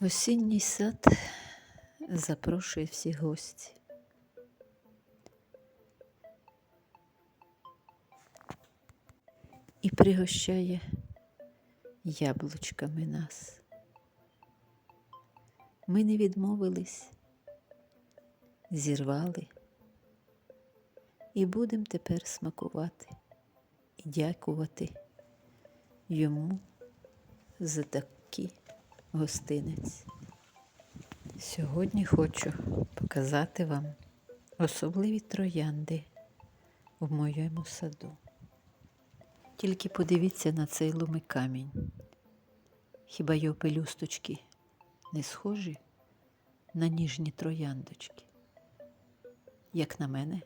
Осінній сад запрошує всі гості. І пригощає яблучками нас. Ми не відмовились, зірвали і будемо тепер смакувати і дякувати йому за такий гостинець. Сьогодні хочу показати вам особливі троянди в моєму саду. Тільки подивіться на цей ломий камінь. Хіба його пелюсточки не схожі на ніжні трояндочки? Як на мене,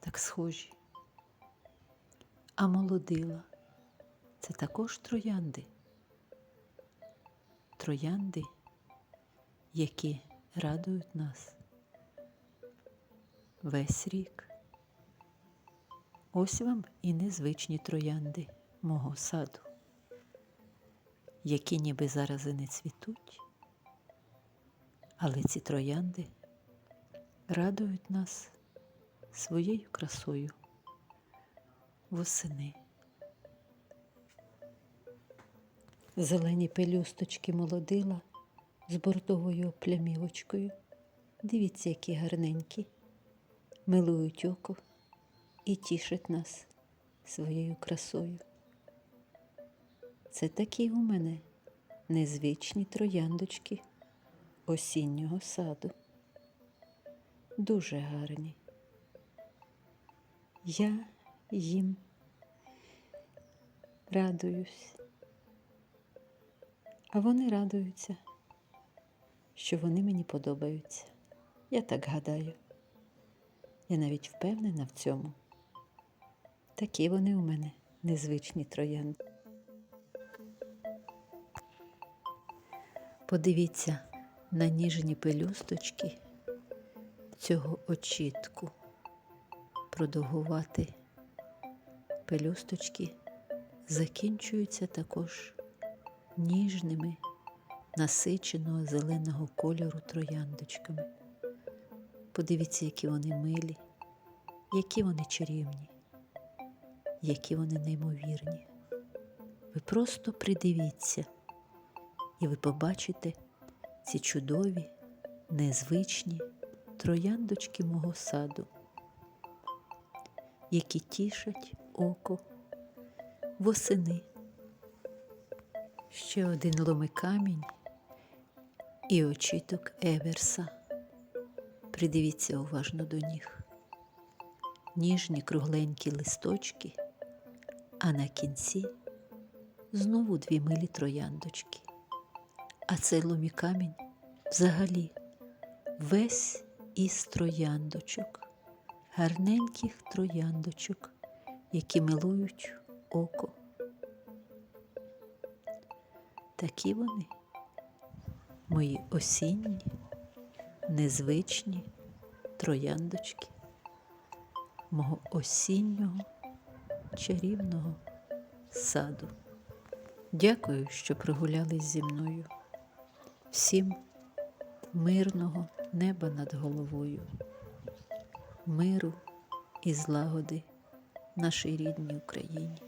так схожі. А молодила це також троянди. Троянди, які радують нас весь рік. Ось вам і незвичні троянди мого саду, які ніби зараз і не цвітуть, але ці троянди радують нас своєю красою восени. Зелені пелюсточки молодила з бордовою плямівочкою. Дивіться, які гарненькі, милують око і тішить нас своєю красою. Це такі у мене незвичні трояндочки осіннього саду. Дуже гарні. Я їм радуюсь, а вони радуються, що вони мені подобаються. Я так гадаю. Я навіть впевнена в цьому. Такі вони у мене незвичні троянди. Подивіться на ніжні пелюсточки цього очітку. Продовгувати пелюсточки закінчуються також ніжними, насиченого зеленого кольору трояндочками. Подивіться, які вони милі, які вони чарівні які вони неймовірні. Ви просто придивіться, і ви побачите ці чудові, незвичні трояндочки мого саду, які тішать око восени. Ще один ломикамінь і очіток Еверса. Придивіться уважно до них. Ніжні кругленькі листочки а на кінці знову дві милі трояндочки. А цей ломі камінь взагалі весь із трояндочок, гарненьких трояндочок, які милують око. Такі вони, мої осінні, незвичні трояндочки мого осіннього чарівного саду. Дякую, що прогулялись зі мною. Всім мирного неба над головою, миру і злагоди нашій рідній Україні.